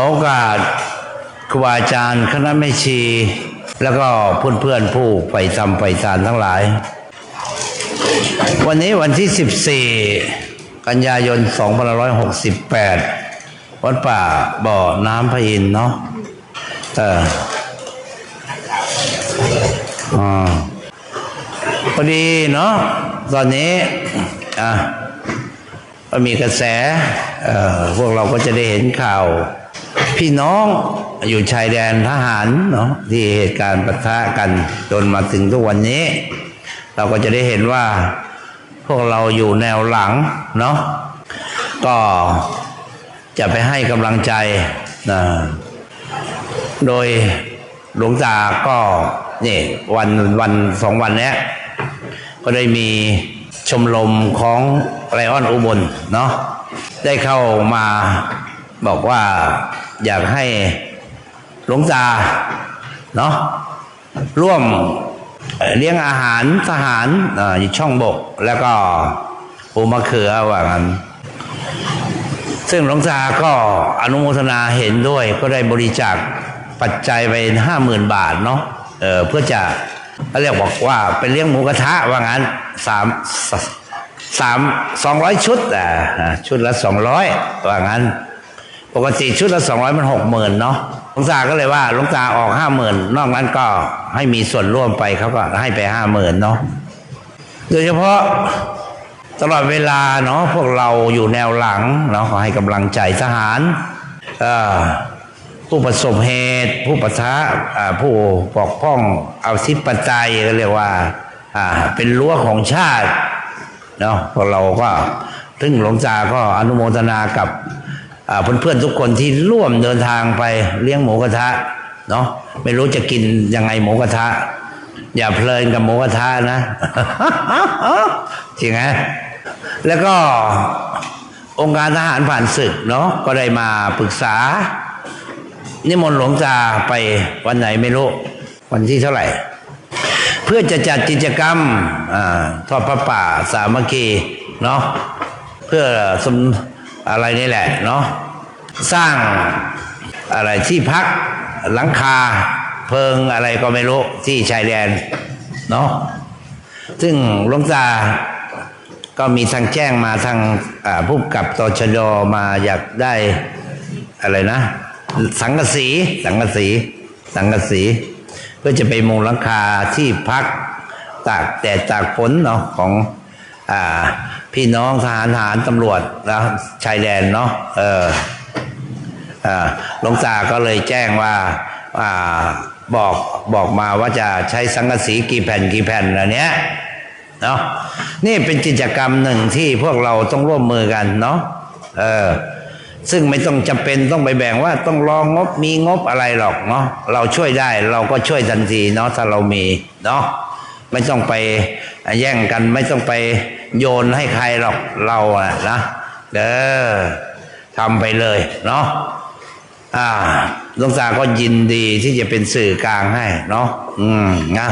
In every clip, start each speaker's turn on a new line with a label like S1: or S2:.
S1: ขอโอกาสครูบาอาจารย์คณะแม่ชี แล้วก็เพื่อนๆผู้ไปทำไปสารทั้งหลาย วันนี้วันที่ 14 กันยายน 2568 วัดป่าบ่อน้ำพระอินเนาะเอออ่าพอดีเนาะตอนนี้อะก็มีกระแสเอ่อพวกเราก็จะได้เห็นข่าว พี่น้องอยู่ชายแดนทหารเนาะที่เหตุการณ์ปะทะกันจนมาถึงทุกวันนี้ เราก็จะได้เห็นว่าพวกเราอยู่แนวหลังเนาะก็จะไปให้กำลังใจนะโดยหลวงตาก็นี่วันวันสองวันนี้ก็ได้มีชมรมของไรออนอุบลเนาะได้เข้ามา บอกว่าอยากให้หลวงตาเนาะร่วมเลี้ยงอาหารทหารอยู่ช่องบก แล้วก็ปูมะเขือว่างั้นซึ่งหลวงตาก็อนุโมทนาเห็นด้วย ก็ได้บริจาคปัจจัยไปห้าหมื่นบาทเนาะเเพื่อจะเขาเรียกบอกว่าเป็นเลี้ยงหมูกระทะว่างั้นสามสามสองร้อยชุดอะชุดละสองร้อยว่างั้น ปกติชุดละสองร้อยมันหกหมื่นเนาะหลวงตาก็เลยว่าหลวงตาออกห้าหมื่นนอกนั้นก็ให้มีส่วนร่วมไปเขาก็ให้ไปห้าหมื่นเนาะโดยเฉพาะตลอดเวลาเนาะพวกเราอยู่แนวหลังเนาะขอให้กำลังใจทหารผู้ประสบเหตุ ผู้ประทะผู้ปกป้องเอาทิปไตยก็เรียกว่าเป็นรั้วของชาติเนาะพวกเราก็ถึงหลวงตาก็อนุโมทนากับ เพื่อนๆทุกคนที่ร่วมเดินทางไปเลี้ยงหมูกระทะเนาะไม่รู้จะกินยังไงหมูกระทะ อย่าเพลินกับหมูกระทะนะจริงไหมแล้วก็องค์การทหารผ่านศึกเนาะก็ได้มาปรึกษา นิมนต์หลวงตาไปวันไหนไม่รู้ วันที่เท่าไหร่ เพื่อจะจัดกิจกรรมอทอดพระป่าสามัคคีเนาะเพื่อสม อะไรนี่แหละเนาะสร้างอะไรที่พักหลังคาเพิงอะไรก็ไม่รู้ที่ชายแดนเนาะซึ่งหลวงตาก็มีทางแจ้งมาทางผู้กับตชดมาอยากได้อะไรนะ สังกะสีสังกะสีสังกะสี เพื่อจะไปมุงหลังคาที่พักตากแดดตากฝนเนาะของอ่าพี่น้องทหารทหารตำรวจแล้วชายแดนเนาะเอออ่าหลวงตาก็เลยแจ้งว่าอ่าบอกบอกมาว่าจะใช้สังกะสีกี่แผ่นกี่แผ่นอะไรเนี้ยเนาะนี่เป็นกิจกรรมหนึ่งที่พวกเราต้องร่วมมือกันเนาะเออซึ่งไม่ต้องจำเป็นต้องไปแบ่งว่าต้องรองงบมีงบอะไรหรอกเนาะเราช่วยได้เราก็ช่วยทันทีเนาะถ้าเรามีเนาะไม่ต้องไปแย่งกันไม่ต้องไป โยนให้ใครหรอกเราอะนะเด้อทำไปเลยเนาะอ่าหลวงตาก็ยินดีที่จะเป็นสื่อกลางให้เนาะอืมนะ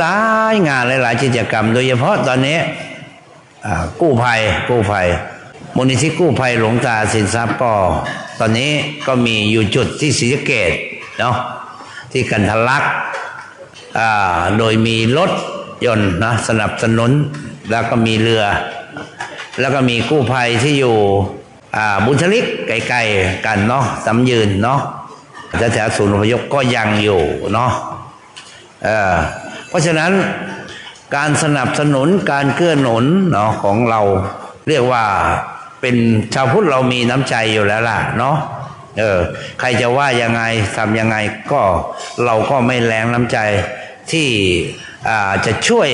S1: หลายๆงานหลายๆกิจกรรม โดยเฉพาะตอนนี้กู้ภัยกู้ภัยมูลนิธิกู้ภัยหลวงตาสินทรัพย์ก็ตอนนี้ก็มีอยู่จุดที่ศรีสะเกดเนาะที่กันทลักอ่าโดยมีรถยนต์นะสนับสนุน แล้วก็มีเรือ แล้วก็มีกู้ภัยที่อยู่บุญชลิกใกลๆกันเนาะสำยืนเนาะแถวศูนย์อพยพก็ยังอยู่เนาะเเพราะฉะนั้นการสนับสนุนการเกื้อหนุนเนาะของเราเรียกว่าเป็นชาวพุทธเรามีน้ำใจอยู่แล้วล่ะเนาะเออใครจะว่ายังไงทำยังไงก็เราก็ไม่แรงน้ำใจที่จะช่วย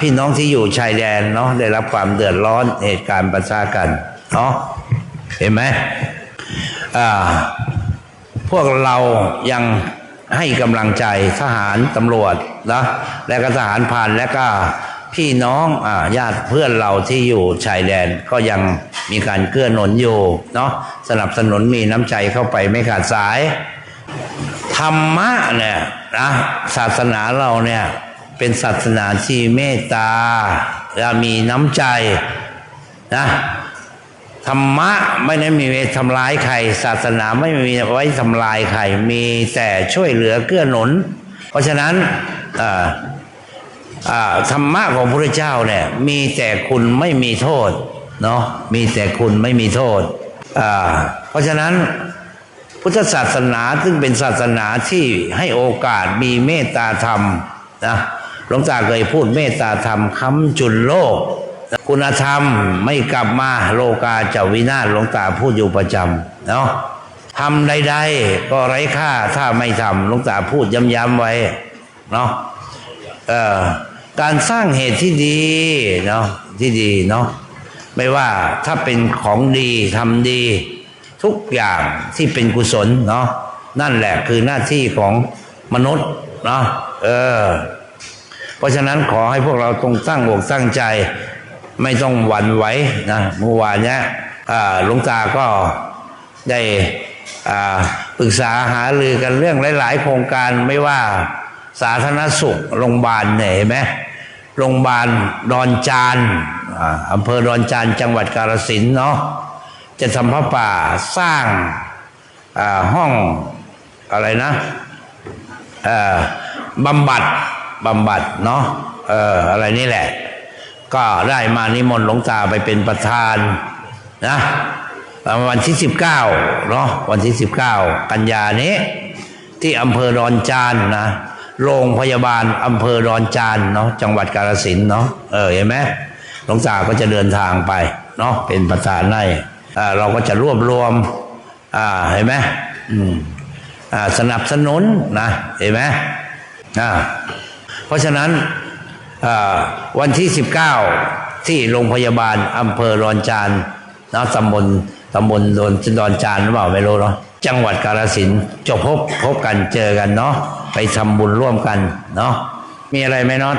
S1: พี่น้องที่อยู่ชายแดนเนาะได้รับความเดือดร้อนเหตุการณ์ประชากันเนาะเห็นไหมพวกเรายังให้กำลังใจทหารตำรวจนะและก็ทหารผ่านและก็พี่น้องอาญาติเพื่อนเราที่อยู่ชายแดนก็ยังมีการเกื้อหนุนอยู่เนาะสนับสนุนมีน้ำใจเข้าไปไม่ขาดสาย ธรรมะเนี่ยนะศาสนาเราเนี่ย เป็นศาสนาที่เมตตาและมีน้ำใจนะธรรมะไม่ได้มีไว้ทำร้ายใคร ศาสนาไม่มีไว้ทำลายใคร มีแต่ช่วยเหลือเกื้อหนุน เพราะฉะนั้นธรรมะของพระเจ้าเนี่ยมีแต่คุณไม่มีโทษเนาะมีแต่คุณไม่มีโทษ เพราะฉะนั้นพุทธศาสนาซึ่งเป็นศาสนาที่ให้โอกาสมีเมตตาธรรมนะ ลวงตาเคยพูดเมตตาธรรมค้ำจุนโลก คุณธรรมไม่กลับมาโลกาจะวินาศหลวงตาพูดอยู่ประจำเนาะทำใดๆก็ไร้ค่าถ้าไม่ทำหลวงตาพูดย้ำๆไว้เนาะเอ่อการสร้างเหตุที่ดีเนาะที่ดีเนาะไม่ว่าถ้าเป็นของดีทำดี ทุกอย่างที่เป็นกุศลเนาะนั่นแหละคือหน้าที่ของมนุษย์เนาะเออ เพราะฉะนั้นขอให้พวกเราต้องตั้งอกตั้งใจ ไม่ต้องหวั่นไหวนะเมื่อวานเนี้ยหลวงตาก็ได้ปรึกษาหารือกันเรื่องหลาย ๆ โครงการไม่ว่าสาธารณสุขโรงพยาบาลเห็นไหมโรงพยาบาลดอนจานอำเภอดอนจานจังหวัดกาฬสินเนาะจะทำพระป่าสร้างห้องอะไรนะบำบัด บำบัดเนาะเอออะไรนี่แหละ ก็ได้มานิมนต์หลวงตาไปเป็นประธานนะวันที่สิบเก้าเนาะวันที่สิบเก้ากันยานี้ ที่อำเภอดอนจานนะโรงพยาบาลอำเภอดอนจานเนาะจังหวัดกาฬสินเนาะเออเห็นไหมหลวงตาก็จะเดินทางไปเนาะเป็นประธานในอ่าเราก็จะรวบรวม อ่าเห็นไหมอืมอ่าสนับสนุนนะเห็นไหมอ่า ราะฉะนั้นวันที่ 19 ที่โรงพยาบาลอำเภอดอนจานนะตำบลตำบลโดนดอนจานหรือเปล่าไม่รู้เนาะจังหวัดกาฬสินจะพบพบกันเจอกันเนาะไปทำบุญร่วมกันเนาะมีอะไรไหมน็อต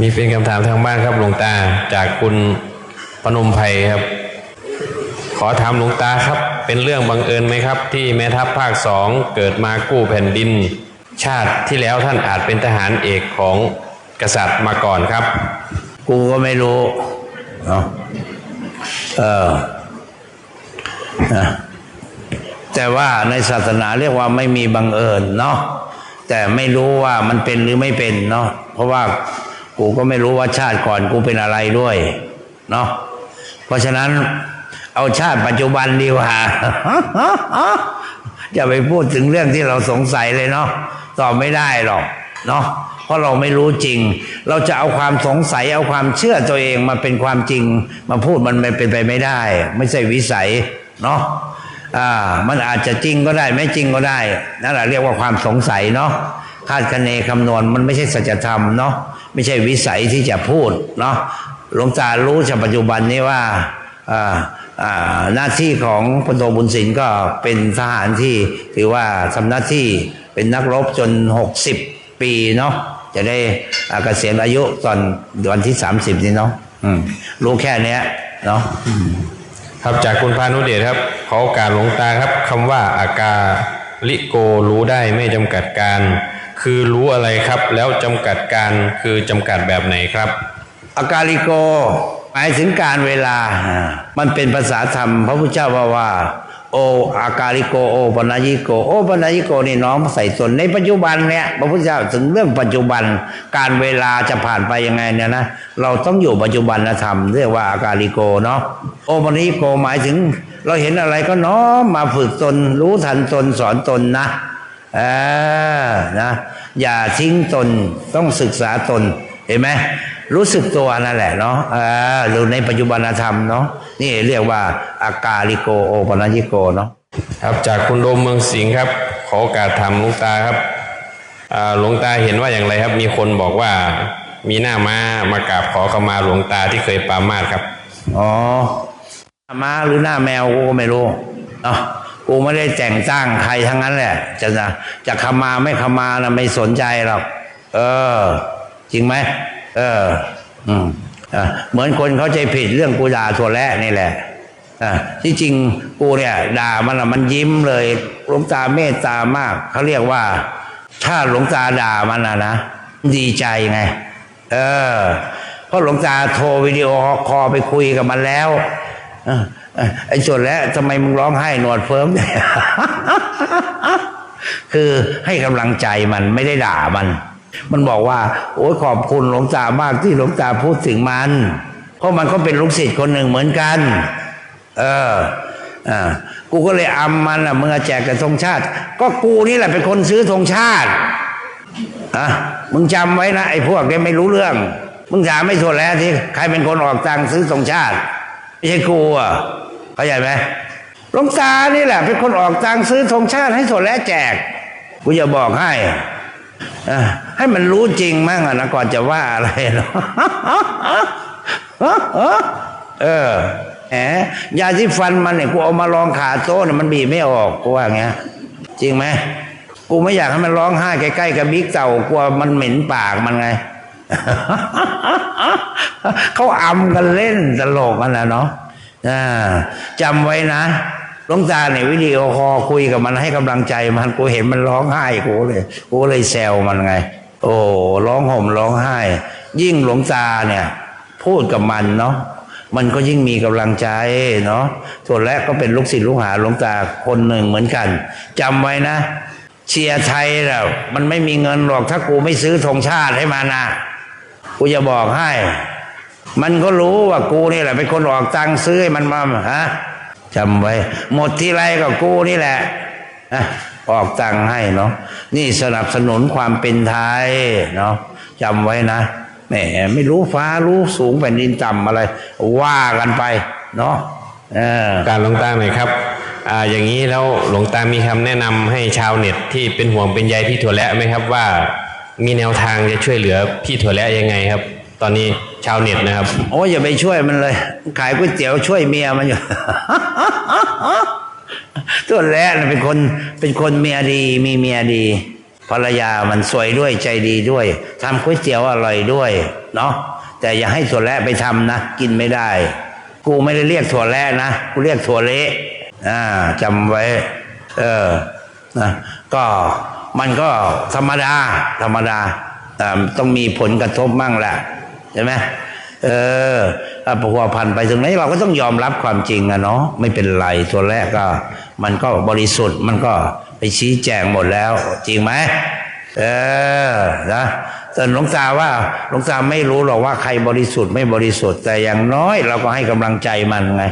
S2: มีเป็นคำถามทางบ้านครับหลวงตาจากคุณพนมไพรครับ ขอถามหลวงตาครับ เป็นเรื่องบังเอิญไหมครับ ที่แม่ทัพภาคสองเกิดมากู้แผ่นดิน ชาติที่แล้วท่านอาจเป็นทหารเอกของกษัตริย์มาก่อนครับ
S1: กูก็ไม่รู้เนาะเออนะแต่ว่าในศาสนาเรียกว่าไม่มีบังเอิญเนาะแต่ไม่รู้ว่ามันเป็นหรือไม่เป็นเนาะเพราะว่ากูก็ไม่รู้ว่าชาติก่อนกูเป็นอะไรด้วยเนาะเพราะฉะนั้นเอาชาติปัจจุบันดีกว่าอย่าไปพูดถึงเรื่องที่เราสงสัยเลยเนาะ ตอบไม่ได้หรอกเนาะเพราะเราไม่รู้จริง เราจะเอาความสงสัยเอาความเชื่อตัวเองมาเป็นความจริง มาพูดมันไม่เป็นไปไม่ได้ ไม่ใช่วิสัยเนาะอ่ามันอาจจะจริงก็ได้ไม่จริงก็ได้นั่นแหละเรียกว่าความสงสัยเนาะคาดคะเนคำนวณมันไม่ใช่สัจธรรมเนาะไม่ใช่วิสัยที่จะพูดเนาะหลวงตารู้จากปัจจุบันนี้ว่าอ่า หน้าที่ของพลโทบุญสินก็เป็นทหารที่ถือว่าทำหน้าที่เป็นนักรบจนหกสิบปีเนาะจะได้อ่าเกษียณอายุตอนวันที่สามสิบนี้เนาะอืมรู้แค่เนี้ยเนาะ
S2: ครับจากคุณพานุเดชครับขอโอกาสหลวงตาครับคำว่าอากาลิโกรู้ได้ไม่จำกัดการ คือรู้อะไรครับ แล้วจำกัดการคือจำกัดแบบไหนครับ
S1: อากาลิโกห มายถึงการเวลา มันเป็นภาษาธรรม พระพุทธเจ้าว่าว่า โออากาลิโกโอปนายิโกโอปนายิโกนี่น้องใส่ตนในปัจจุบันเนี่ยพระพุทธเจ้าถึงเรื่องปัจจุบันการเวลาจะผ่านไปยังไงเนี่ยนะเราต้องอยู่ปัจจุบันธรรม เรียกว่าอากาลิโกเนาะโอปนายิโกหมายถึง เราเห็นอะไรก็น้อมมาฝึกตน รู้ทันตนสอนตนนะเออนะ อย่าทิ้งตนต้องศึกษาตนเห็นไหม รู้สึกตัวนั่นแหละเนาะเอออยู่ในปัจจุบันธรรมเนาะนี่เรียกว่าอากาลิโกโอปนัญญิโกเนาะ
S2: ครับจากคุณโดมเมืองสิงห์ครับขอโอกาสถามหลวงตาครับอ่าหลวงตาเห็นว่าอย่างไรครับ มีคนบอกว่ามีหน้าม้ามากราบขอขมาหลวงตาที่เคยปรามาสครับ
S1: อ๋อหน้าม้าหรือหน้าแมวกูก็ไม่รู้เนาะกูไม่ได้แต่งตั้งใครทั้งนั้นแหละ จะจะจะขมาไม่ขมานะไม่สนใจหรอกเออ จริงไหม เออ อืมอะเหมือนคนเข้าใจผิดเรื่องกูด่าถั่วแระนี่แหละอะที่จริงกูเนี่ย ด่ามันอะมันยิ้มเลยหลวงตาเมตตามาก เขาเรียกว่า ถ้าหลวงตาด่ามันอะนะดีใจไง เออ เพราะหลวงตาโทรวิดีโอคอลไปคุยกับมันแล้วเออเออไอ้ส่วนแล้วทำไมมึงร้องไห้หนวดเฟิร์มเนี่ยคือให้กำลังใจมันไม่ได้ด่ามัน มันบอกว่า โอ้ยขอบคุณหลวงตามากที่หลวงตาพูดถึงมัน เพราะมันก็เป็นลูกศิษย์คนหนึ่งเหมือนกัน เอออ่ากูก็เลยอำมันอะมึงอะแจกแต่ธงชาติ ก็กูนี่แหละเป็นคนซื้อธงชาติอะมึงจำไว้นะไอ้พวกเนี้ไม่รู้เรื่อง มึงถามไม่ถูกแล้วที่ใครเป็นคนออกตังซื้อธงชาติไม่ใช่กูอะเข้าใจไหมหลวงตานี่แหละเป็นคนออกตังซื้อธงชาติให้ส่วนแล้วแจก กูจะบอกให้ ให้มันรู้จริงมั่งอะนะก่อนจะว่าอะไรเนาะเออแหมยาที่ฟันมันเนี่ยกูเอามาลองขาโต๊ะเนี่ยมันบีบไม่ออกกูว่าอย่างเงี้ยจริงไหมกูไม่อยากให้มันร้องไห้ใกล้ๆกับบิ๊กเต่ากลัวมันเหม็นปากมันไงเขาอำกันเล่นตลกกันนะเนาะจำไว้นะ หลวงตาเนี่ยวิดีโอคอลคุยกับมันให้กำลังใจมันกูเห็นมันร้องไห้กูเลยกูเลยแซวมันไง โอ้ร้องห่มร้องไห้ ยิ่งหลวงตาเนี่ย พูดกับมันเนาะมันก็ยิ่งมีกำลังใจเนาะส่วนแรกก็เป็นลูกศิษย์ลูกหาหลวงตาคนหนึ่งเหมือนกันจำไว้นะ เชียร์ไทยแล้วมันไม่มีเงินหรอกถ้ากูไม่ซื้อธงชาติให้มันนะกูจะบอกให้ มันก็รู้ว่ากูนี่แหละเป็นคนออกตังค์ซื้อให้มันมาฮะ จำไว้ หมดที่ไรก็กู้นี่แหละออกตังให้เนาะนี่สนับสนุนความเป็นไทยเนาะจำไว้นะแหมไม่รู้ฟ้ารู้สูงแผ่นดินต่ำอะไร ว่ากันไปเนาะ
S2: การหลวงตาหน่อยครับออย่างนี้แล้วหลวงตามีคำแนะนำให้ชาวเน็ตที่เป็นห่วงเป็นใยพี่ถั่วและไหมครับว่า มีแนวทางจะช่วยเหลือพี่ถั่วและยังไงครับ ตอนนี้ชาวเน็ตนะครับ
S1: โอ้ยอย่าไปช่วยมันเลย ขายก๋วยเตี๋ยวช่วยเมียมันอยู่ตัวแรกเป็นคนเป็นคนเมียดีมีเมียดีภรรยามันสวยด้วยใจดีด้วยทำก๋วยเตี๋ยวอร่อยด้วยเนาะแต่อย่าให้ถั่วแระไปทำนะ กินไม่ได้ กูไม่ได้เรียกถั่วแระนะ กูเรียกถั่วเละอ่าจำไว้ เออนะก็มันก็ธรรมดา ธรรมดาอ่าต้องมีผลกระทบมั่งแหละ ใช่ไหมเออถ้าผัวพันไปถึงไหนเราก็ต้องยอมรับความจริงอะเนาะไม่เป็นไรตัวแรกก็ มันก็บริสุทธิ์มันก็ไปชี้แจงหมดแล้ว จริงไหมเออนะแต่หลวงตาว่าหลวงตาไม่รู้หรอกว่าใครบริสุทธิ์ไม่บริสุทธิ์แต่อย่างน้อย เราก็ให้กำลังใจมันไง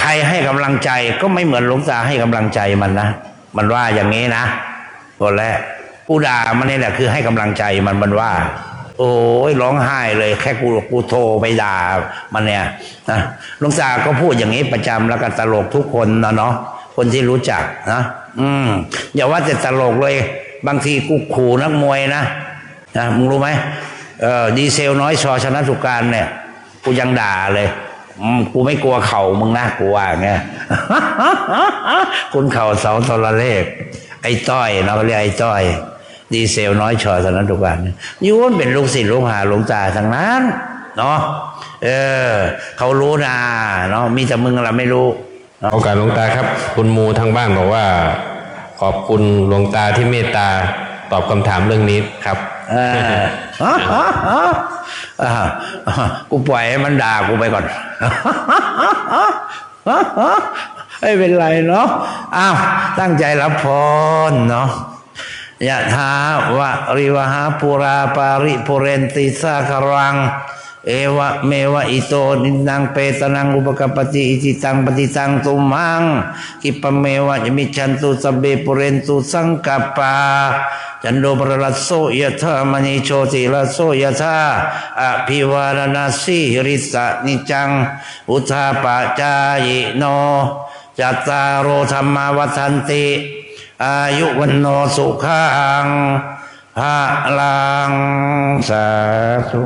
S1: ใครให้กำลังใจก็ไม่เหมือนหลวงตาให้กำลังใจมันนะมันว่าอย่างนี้นะตัวแรกกูด่ามันนี่แหละคือให้กำลังใจมันมันว่า โอ้ยร้องไห้เลย แค่กูกูโทรไปด่ามันเนี่ยนะลวงตาก็พูดอย่างนี้ประจำแล้วก็ตลกทุกคนนะเนาะคนที่รู้จักนะอืมอย่าว่าแต่ตลกเลย บางทีกูขู่นักมวยนะนะมึงรู้ไหมเออดีเซลน้อยชอชนะทุการเนี่ย กูยังด่าเลยกูไม่กลัวเข่ามึงนะกูว่าไงคุณเข่าเสาตรเลขไอ้ต้อยเนาเขาเรียกไอ้ต้อย ดีเซลน้อยชอชนะทุกการยูนเป็นลูกศิษย์ลูกหาหลวงตาทั้งนั้นเนาะเออ เขารู้นะเนาะมีแต่มึงเราไม่รู้
S2: โอกาสหลวงตาครับ คุณมูทางบ้านบอกว่า ขอบคุณหลวงตาที่เมตตาตอบคำถามเรื่องนี้ครับ
S1: เอออ่ากูปล่อยให้มันด่ากูไปก่อนไม่เป็นไรเนาะอ้าวตั้งใจรับพรเนาะ ยะถาวะริวหาปุราปาริปุเรนติสาคารัง เอวะเมวะอิโตนินังเปตนังอุปกปปติอิจิตังปฏิตังตุมังกิปเมวะยมิชันตุสเบปุเรนตุสังกปปาจันโดปรลัสโสยะธามณีโชติลัสโสยะธาอภิวารณาสีริสะนิจัง อุทาปะจายโนจัตตารโอธรรมาวัฏันติ อายุวันโนสุขังภาลังสาธุ